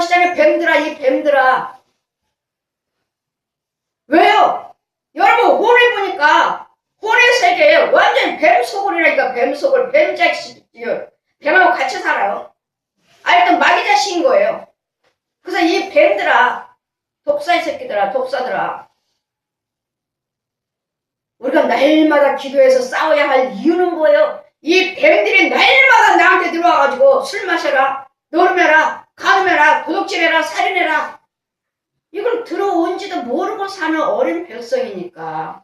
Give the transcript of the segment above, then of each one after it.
하시잖아요. 뱀들아, 이 뱀들아. 왜요? 여러분, 혼을 보니까, 혼의 세계에 완전 뱀 속을이라니까, 뱀 속을, 뱀 자식이요. 뱀하고 같이 살아요. 아, 일단 마귀 자식인 거예요. 그래서 이 뱀들아, 독사의 새끼들아, 독사들아. 우리가 날마다 기도해서 싸워야 할 이유는 뭐예요? 이 뱀들이 날마다 나한테 들어와가지고 술 마셔라, 놀며라, 가늠해라, 도둑질해라, 살인해라. 이걸 들어온지도 모르고 사는 어린 백성이니까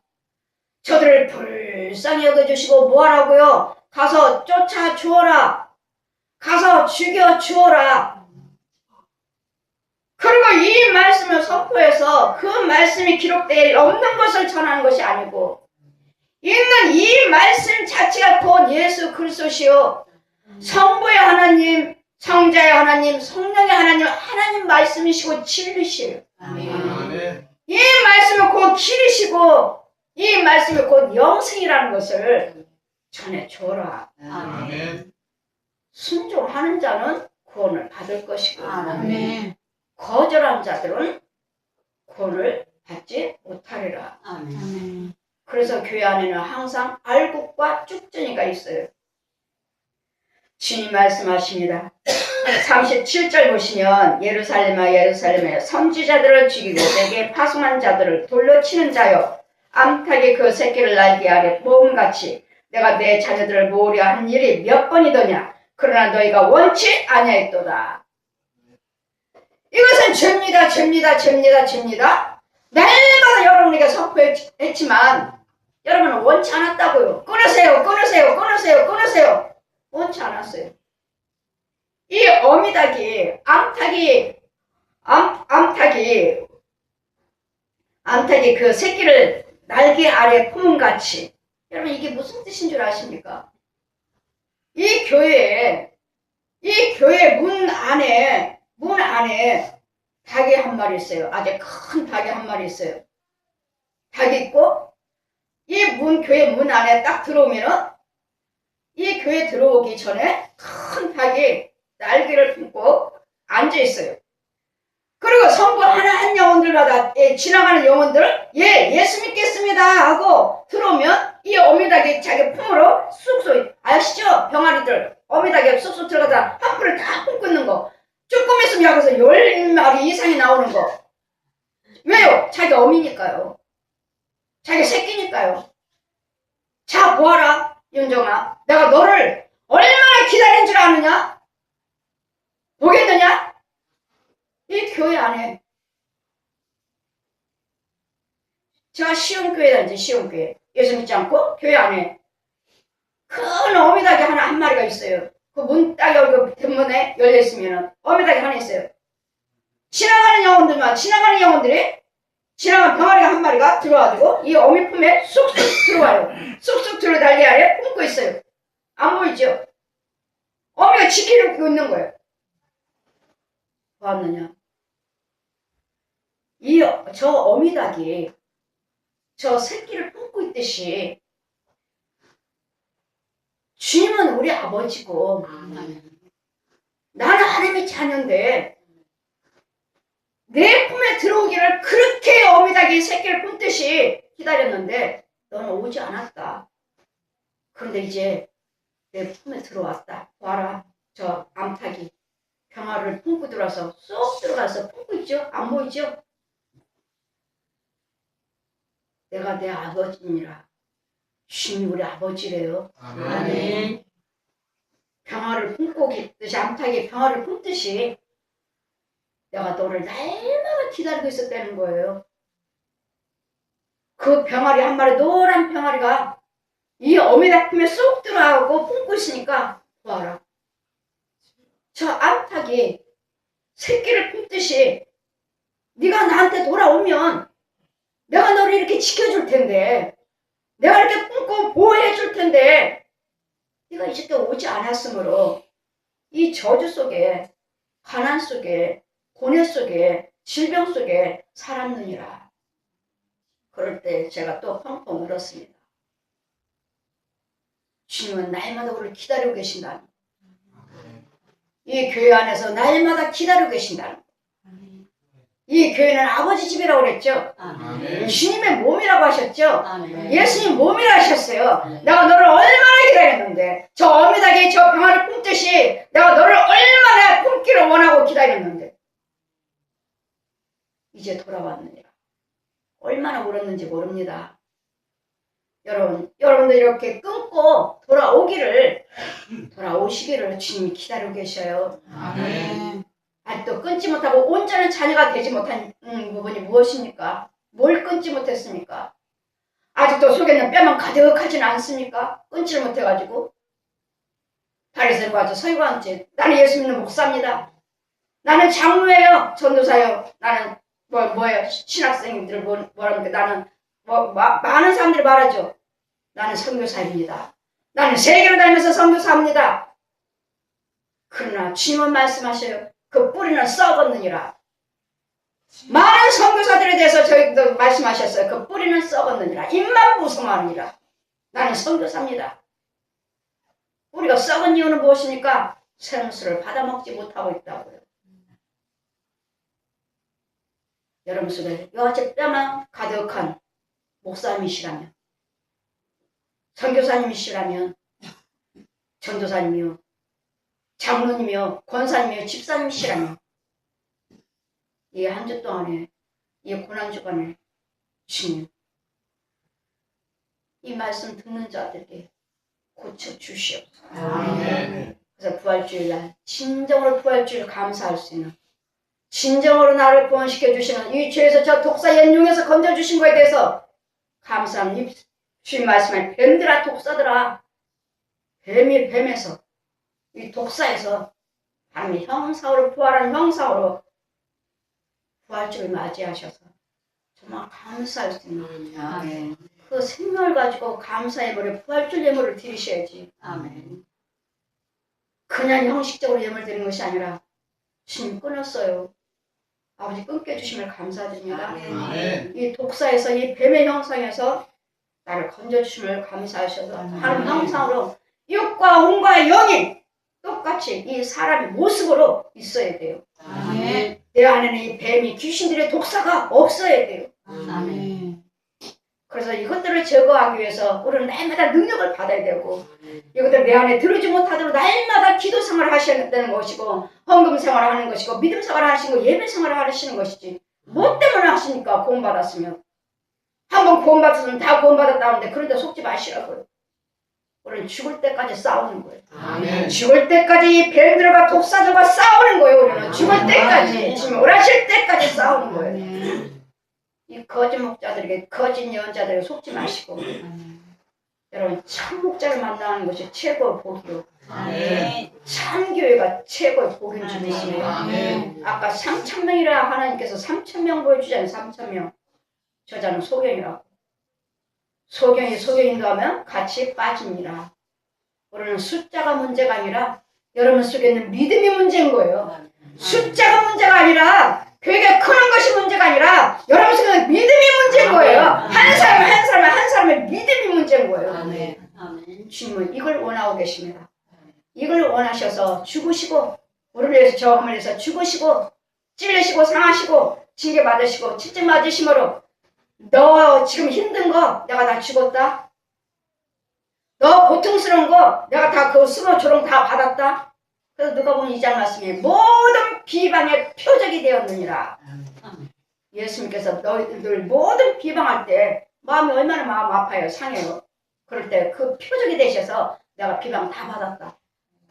저들을 불쌍히 여겨주시고 뭐하라고요? 가서 쫓아 주어라. 가서 죽여 주어라. 그리고 이 말씀을 선포해서 그 말씀이 기록되어 없는 것을 전하는 것이 아니고 있는 이 말씀 자체가 곧 예수 그리스도시요 성부의 하나님, 성자의 하나님, 성령의 하나님, 하나님 말씀이시고 진리시요. 아멘. 이 말씀은 곧 길이시고 이 말씀이 곧 영생이라는 것을 전해줘라. 아멘. 순종하는 자는 구원을 받을 것이고 아멘. 거절한 자들은 구원을 받지 못하리라. 아멘. 그래서 교회 안에는 항상 알곡과 쭉전이가 있어요. 주님 말씀하십니다. 37절 보시면 예루살렘아 예루살렘에 선지자들을 죽이고 내게 파송한 자들을 돌려 치는 자여 암탉이 그 새끼를 날개 아래 모음같이 내가 내 자녀들을 모으려 한 일이 몇 번이더냐 그러나 너희가 원치 아니하였도다. 이것은 죄입니다 죄입니다 죄입니다 죄입니다 날마다 여러분에게 선포했지만 여러분은 원치 않았다고요. 끊으세요, 끊으세요, 끊으세요, 끊으세요. 원치 않았어요. 이 어미닭이, 암탉이, 암, 암탉이, 암탉이 그 새끼를 날개 아래 품음같이. 여러분 이게 무슨 뜻인 줄 아십니까? 이 교회에, 이 교회 문 안에, 문 안에 닭이 한 마리 있어요. 아주 큰 닭이 한 마리 있어요. 닭이 있고, 이 문, 교회 문 안에 딱 들어오면은, 이 교회 들어오기 전에 큰 닭이 날개를 품고 앉아 있어요. 그리고 성부 하나 한 영혼들마다 예, 지나가는 영혼들, 예, 예수 믿겠습니다 하고 들어오면 이 어미닭이 자기 품으로 쑥쑥, 아시죠? 병아리들, 어미닭이 쑥쑥 들어가다 한 풀을 다 품고 있는 거. 조금 있으면 여기서 열 마리 이상이 나오는 거. 왜요? 자기 어미니까요. 자기 새끼니까요. 자, 보아라, 윤정아. 내가 너를 얼마나 기다린 줄 아느냐? 보겠느냐? 이 교회 안에. 제가 시온교회 다니죠, 시온교회. 예수 믿지 않고 교회 안에 큰 어미닭이 하나 한 마리가 있어요. 그 문 딱 열고 대문에 열려 있으면은 어미닭이 하나 있어요. 지나가는 영혼들만 지나가는 영혼들이 지나간 병아리가 한 마리가 들어와가지고 이 어미 품에 쑥쑥 들어와요. 쑥쑥 들어 달리 아래 품고 있어요. 안 보이죠? 어미가 지키고 있는 거예요. 봤느냐? 이 저 어미닭이 저 새끼를 품고 있듯이 주님은 우리 아버지고 나는 하나님의 자녀인데 내 품에 들어오기를 그렇게 어미닭이 새끼를 품듯이 기다렸는데 너는 오지 않았다. 그런데 이제 내 품에 들어왔다. 봐라 저 암탉이 병아를 품고 들어와서 쏙 들어가서 품고 있죠? 안 보이죠? 내가 내 아버지니라. 주님이 우리 아버지래요. 아멘. 병아를 품고 있듯이 암탉이 병아를 품듯이 내가 너를 날마다 기다리고 있었다는 거예요. 그 병아리 한 마리 노란 병아리가 이 어미닭 품에 쏙 들어가고 품고 있으니까 봐라. 저 암탉이 새끼를 품듯이 네가 나한테 돌아오면 내가 너를 이렇게 지켜줄 텐데 내가 이렇게 품고 보호해 줄 텐데 네가 이제 때 오지 않았으므로 이 저주 속에 가난 속에 고뇌 속에 질병 속에 살았느니라. 그럴 때 제가 또 펑펑 울었습니다. 주님은 날마다 우리를 기다리고 계신다는 거. 이 교회 안에서 날마다 기다리고 계신다는 거. 이 교회는 아버지 집이라고 그랬죠. 아멘. 주님의 몸이라고 하셨죠. 아멘. 예수님 몸이라 하셨어요. 내가 너를 얼마나 기다렸는데 저 어미닭이 저 병아를 품듯이 내가 너를 얼마나 품기를 원하고 기다렸는데 이제 돌아왔느니라. 얼마나 울었는지 모릅니다. 여러분, 여러분들 이렇게 끊고 돌아오기를 돌아오시기를 주님이 기다리고 계셔요. 아멘. 아직도 끊지 못하고 온전한 자녀가 되지 못한 음, 부분이 무엇입니까? 뭘 끊지 못했습니까? 아직도 속에는 뼈만 가득하진 않습니까? 끊지를 못해가지고 바리새인과 와서 서기관한테 나는 예수 믿는 목사입니다. 나는 장로예요. 전도사요. 나는 뭐 뭐예요? 신학생들 뭐 뭐랍니까? 나는 뭐 마- 많은 사람들이 말하죠. 나는 선교사입니다. 나는 세계를 다니면서 선교사입니다. 그러나 주님은 말씀하셔요. 그 뿌리는 썩었느니라. 많은 선교사들에 대해서 저희도 말씀하셨어요. 그 뿌리는 썩었느니라. 입만 부성하느니라. 나는 선교사입니다. 우리가 썩은 이유는 무엇입니까? 생수를 받아먹지 못하고 있다고요. 여러분 속에 여제 뼈만 가득한 목사님이시라면 선교사님이시라면 전도사님이요 장로님이요 권사님이요 집사님이시라면 이 한 주 동안에 이 고난 주간에 주님 이 말씀 듣는 자들에게 고쳐 주시옵소서. 아멘. 그래서 부활주일 날 진정으로 부활주일 감사할 수 있는 진정으로 나를 구원시켜 주시는 이 죄에서 저 독사 연용에서 건져 주신 거에 대해서 감사합니다. 이 주님 말씀에 뱀들아 독사들아 뱀이 뱀에서 이 독사에서 하나님의 형상으로 부활한 형상으로 부활주를 맞이하셔서 정말 감사할 수 있는 아멘. 그 생명을 가지고 감사의 예물에 부활주 예물을 드리셔야지 아멘. 그냥 형식적으로 예물 드리는 것이 아니라 주님 끊었어요. 아버지 끊겨 주심을 감사드립니다. 아멘. 아멘. 이 독사에서 이 뱀의 형상에서 나를 건져 주심을 감사하셔서 아멘. 하나님 형상으로 육과 혼과 영이 똑같이 이 사람의 모습으로 있어야 돼요. 아멘. 내 안에는 이 뱀이 귀신들의 독사가 없어야 돼요. 아멘. 그래서 이것들을 제거하기 위해서 우리는 날마다 능력을 받아야 되고 이것들 내 안에 들어오지 못하도록 날마다 기도 생활을 하셔야 되는 것이고 헌금 생활을 하는 것이고 믿음 생활을 하시고 예배 생활을 하시는 것이지. 뭐 때문에 하시니까? 구원받았으면. 한번 구원받았으면 다 구원받았다는데 그런데 속지 마시라고요. 우리는 죽을 때까지 싸우는 거예요. 아멘. 죽을 때까지 이 뱀들과 독사들과 싸우는 거예요 우리는. 죽을 때까지. 지금 오라실 때까지 싸우는 거예요. 이 거짓 목자들에게 거짓 예언자들에게 속지 마시고 여러분 참 목자를 만나는 것이 최고의 복이요 아멘. 참 교회가 최고의 복인. 아멘. 아까 3천 명이라 하나님께서 3천 명 보여주잖아요. 3천 명. 저자는 소경이라고. 소경이 소경인도 하면 같이 빠집니다. 우리는 숫자가 문제가 아니라 여러분 속에 있는 믿음이 문제인 거예요. 숫자가 문제가 아니라 교회가 크는 것이 문제가 아니라 여러분 있는 믿음이 문제인 거예요. 한 사람 한 사람 한 사람의 믿음이 문제인 거예요. 아멘. 아멘. 주님은 이걸 원하고 계십니다. 이걸 원하셔서 죽으시고 우리를 위해서 저함을 위해서 죽으시고 찔리시고 상하시고 징계 받으시고 칠제 맞으심으로 너 지금 힘든 거 내가 다 죽었다. 너 고통스러운 거 내가 다 그 수로 조롱 다 받았다. 그래서 누가 보면 이장 말씀이 모든 비방의 표적이 되었느니라. 예수님께서 너희들 모든 비방할 때 마음이 얼마나 마음 아파요, 상해요. 그럴 때 그 표적이 되셔서 내가 비방 다 받았다.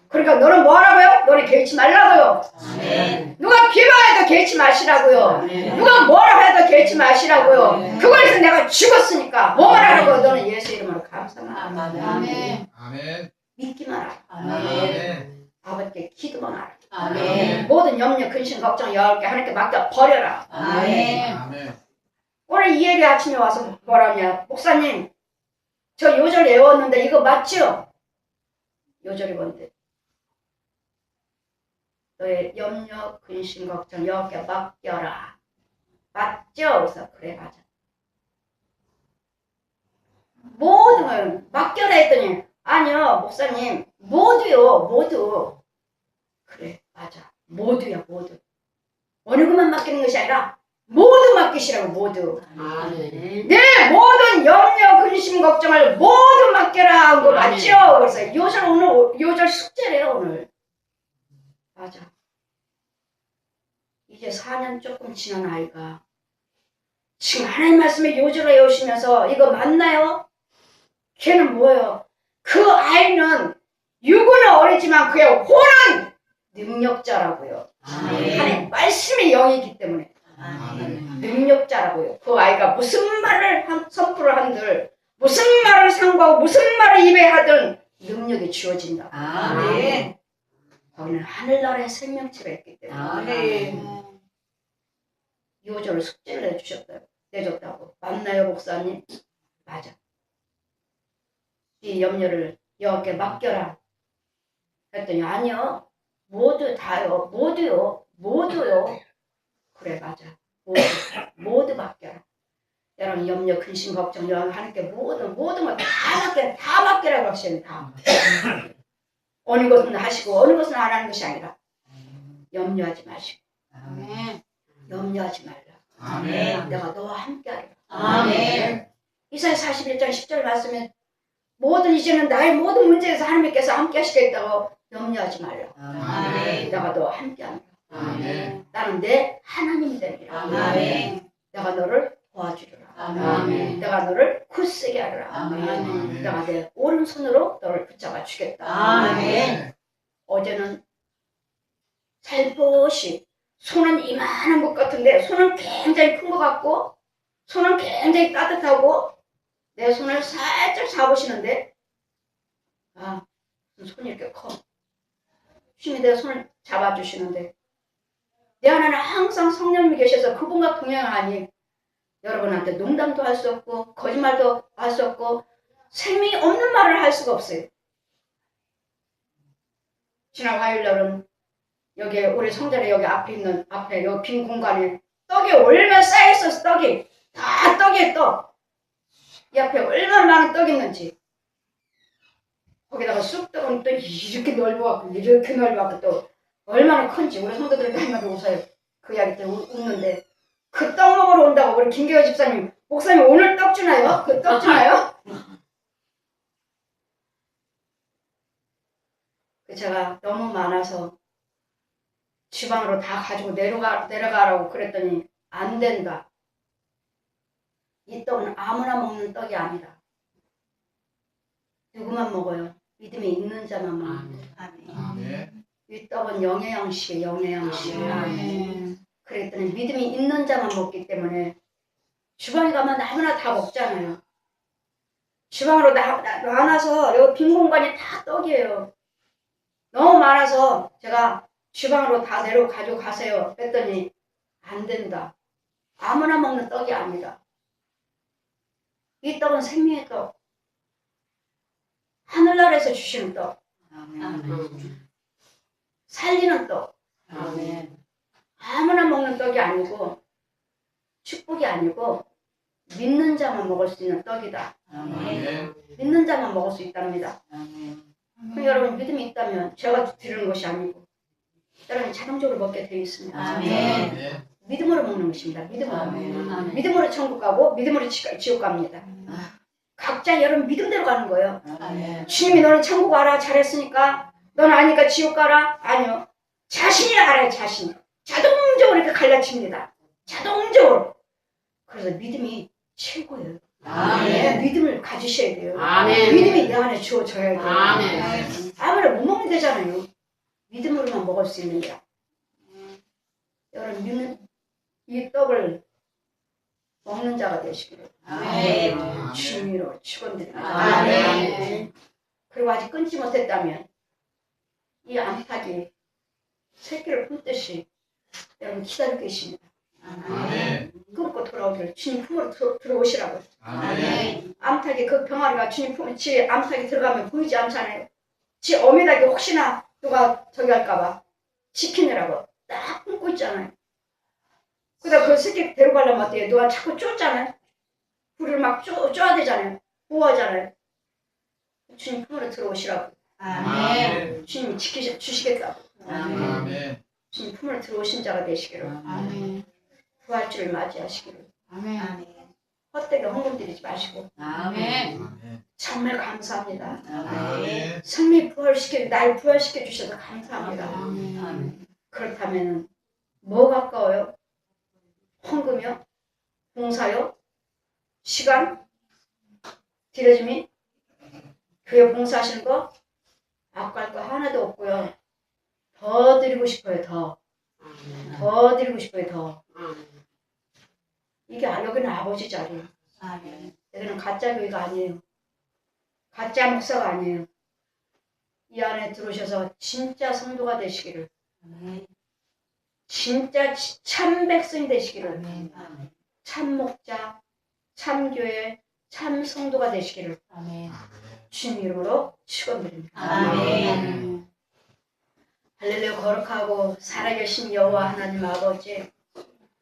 그러니까 너는 뭐 하라고요? 너는 개의치 말라고요. 아멘. 누가 비방해도 개의치 마시라고요. 아멘. 누가 뭐라 해도 개의치 마시라고요. 아멘. 그거에서 내가 죽었으니까 뭐 하라고 너는 예수 이름으로 감사만 하고 아멘. 아멘. 믿기만 하라. 아멘. 아멘. 아버지께 기도만 하라. 아멘. 모든 염려, 근심, 걱정, 여할게 하나님께 맡겨 버려라. 아멘. 아멘. 오늘 이예리 아침에 와서 뭐라냐 목사님 저 요절 외웠는데 이거 맞죠? 요절이 뭔데? 너의 염려, 근심, 걱정 여기에 맡겨라 맞죠? 그래서 그래 맞아 모든 걸 맡겨라 했더니 아니요 목사님 모두요 모두 그래 맞아 모두야 모두 어느 것만 맡기는 것이 아니라 모두 맡기시라고 모두. 아멘. 내 모든 염려, 근심, 걱정을 모두 맡겨라 한 거 맞죠? 그래서 요절 오늘 요절 숙제래요 오늘. 맞아. 이제 4년 조금 지난 아이가 지금 하나님 말씀에 요절을 외우시면서 이거 맞나요? 걔는 뭐예요? 그 아이는 육은 어리지만 그의 혼은 능력자라고요. 아멘. 하나님 말씀의 영이기 때문에. 아멘. 능력자라고요. 그 아이가 무슨 말을 한, 선포를 한들, 무슨 말을 상고하고 무슨 말을 입에 하든 능력이 주어진다. 아멘. 거기는 하늘나라의 생명체가 있기 때문에 아멘. 요절을 숙제를 내주셨다, 내줬다고. 맞나요, 목사님? 맞아. 이 염려를 여호와께 맡겨라. 했더니 아니요. 모두 다요. 모두요. 모두요. 그래 맞아. 모두 모두 맡겨라. 여러분 염려, 근심, 걱정, 여러분 하나님께 모든 모든 걸다 맡겨 다 맡기라고 하시는 다. 어느 것은 하시고 어느 것은 안 하는 것이 아니라 염려하지 마시고 아멘. 염려하지 말라. 아멘. 내가 너와 함께하리라. 아멘. 이사야 41장 10절 말씀에 모든 이제는 나의 모든 문제에서 하나님께서 함께 하시겠다고 염려하지 말라. 아멘. 내가 너와 함께합니다. 아멘. 나는 내 하나님이 되리라. 아멘. 내가 너를 도와주리라. 아멘. 내가 너를 굳세게 하리라. 아멘. 내가 내 오른손으로 너를 붙잡아 주겠다. 아멘. 어제는 살포시 손은 이만한 것 같은데 손은 굉장히 큰 것 같고 손은 굉장히 따뜻하고 내 손을 살짝 잡으시는데 아 손이 이렇게 커 주님이 내 손을 잡아주시는데 내 안에는 항상 성령님이 계셔서 그분과 동행하니 여러분한테 농담도 할 수 없고 거짓말도 할 수 없고 생명이 없는 말을 할 수가 없어요. 지난 화요일 날은 여기 우리 성전에 여기 앞에 있는 앞에 여기 빈 공간에 떡이 얼마나 쌓여 있었어 떡이 다 떡이에 떡. 이 앞에 얼마나 많은 떡이 있는지 거기다가 쑥떡은 또 이렇게 넓어갖고 이렇게 넓어갖고 또 얼마나 큰지 우리 성도들 맨날 웃어요 그 이야기 때문에 웃- 웃는데 그 떡 먹으러 온다고 우리 김계호 집사님 목사님 오늘 떡 주나요? 그 떡 주나요? 그 제가 너무 많아서 주방으로 다 가지고 내려가, 내려가라고 그랬더니 안 된다. 이 떡은 아무나 먹는 떡이 아니다. 누구만 먹어요? 믿음이 있는 자만 먹는 아멘. 아멘. 이 떡은 영의 양식이에요. 영의 양식. 아멘. 그랬더니 믿음이 있는 자만 먹기 때문에 주방에 가면 아무나 다 먹잖아요. 주방으로 나, 나, 나눠서 여기 빈 공간이 다 떡이에요. 너무 많아서 제가 주방으로 다 내려 가지고 가세요. 했더니 안 된다. 아무나 먹는 떡이 아니다. 이 떡은 생명의 떡. 하늘나라에서 주시는 떡. 아멘. 살리는 떡. 아멘. 아무나 먹는 떡이 아니고 축복이 아니고 믿는 자만 먹을 수 있는 떡이다. 아멘. 아멘. 믿는 자만 먹을 수 있답니다. 아멘. 그럼 여러분 믿음이 있다면 제가 드리는 것이 아니고 여러분 자동적으로 먹게 되어 있습니다. 아멘. 아멘. 믿음으로 먹는 것입니다. 믿음으로. 아멘. 아멘. 믿음으로 천국 가고 믿음으로 지- 지옥 갑니다. 각자 여러분 믿음대로 가는 거예요. 아멘. 주님이 너는 천국 가라 잘했으니까 너는 아니까 지옥 가라 아니요. 자신이 알아요 자신. 자동적으로 이렇게 갈라칩니다. 자동적으로. 그래서 믿음이 최고예요. 아멘. 믿음을 가지셔야 돼요. 아멘. 믿음이 내 안에 주어져야 돼요. 아멘. 아무나 못 먹으면 되잖아요. 믿음으로만 먹을 수 있는 거야. 여러분 믿는 이 떡을 먹는 자가 되시기를 아멘. 주님으로 축원드립니다. 아멘. 그리고 아직 끊지 못했다면 이 암탉이 새끼를 품듯이 여러분 기다리고 계십니다. 아멘. 끊고 돌아오기를 주님 품으로 들어, 들어오시라고. 아멘. 암탉이 그 병아리가 주님 품에 지 암탉이 들어가면 보이지 않잖아요. 지 어미닭이 혹시나 누가 저기 할까봐 지키느라고 딱 품고 있잖아요. 그러다 그 새끼 데려가려면 어때요? 누가 자꾸 쫓잖아요. 불을 막 쪼, 쪼야 되잖아요. 보호하잖아요. 주님 품으로 들어오시라고. 아멘. 주님이 지키시, 주시겠다고. 아멘. 아멘. 주님 품으로 들어오신 자가 되시기를. 아멘. 부활주를 맞이하시기를 아멘. 헛되게 헌금 드리지 마시고 아멘. 정말 감사합니다. 아멘. 성미 부활시켜 날 부활시켜 주셔서 감사합니다. 아멘. 그렇다면 뭐 가까워요? 헌금이요? 봉사요? 시간? 드려짐이? 교회 봉사하시는 거? 아까울 거 하나도 없고요. 더 드리고 싶어요, 더. 더 드리고 싶어요, 더. 이게 아- 여기는 아버지 자리. 여기는 가짜 교회가 아니에요. 가짜 목사가 아니에요. 이 안에 들어오셔서 진짜 성도가 되시기를. 진짜 치- 참 백성이 되시기를, 아멘. 참 목자, 참 교회, 참 성도가 되시기를 아멘. 주님 이름으로 축원드립니다. 아멘. 할렐루야 거룩하고 살아계신 여호와 하나님 아버지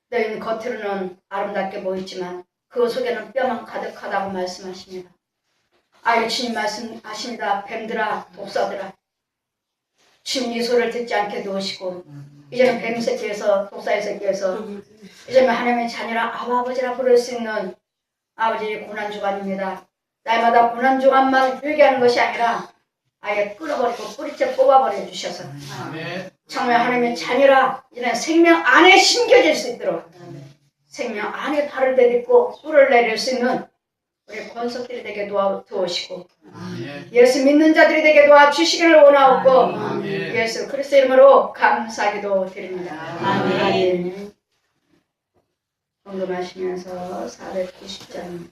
너희는 겉으로는 아름답게 보이지만 그 속에는 뼈만 가득하다고 말씀하십니다. 아유 주님 말씀하십니다. 뱀들아 독사들아 주님 이 소리를 듣지 않게 놓으시고 이제는 뱀 새끼에서 독사의 새끼에서 이제는 하나님의 자녀라 아버지라 부를 수 있는 아버지의 고난 주간입니다. 날마다 고난 주간만 들게 하는 것이 아니라 아예 끌어버리고 뿌리째 뽑아버려 주셔서. 정말 하나님의 자녀라 이런 생명 안에 심겨질 수 있도록 생명 안에 발을 내딛고 뿔을 내릴 수 있는 우리 권속들이 되게 도와주시고. 예수 믿는 자들이 되게 도와주시기를 원하옵고. 예수 그리스도 이름으로 감사기도 드립니다. 아멘. 헌금하시면서 490장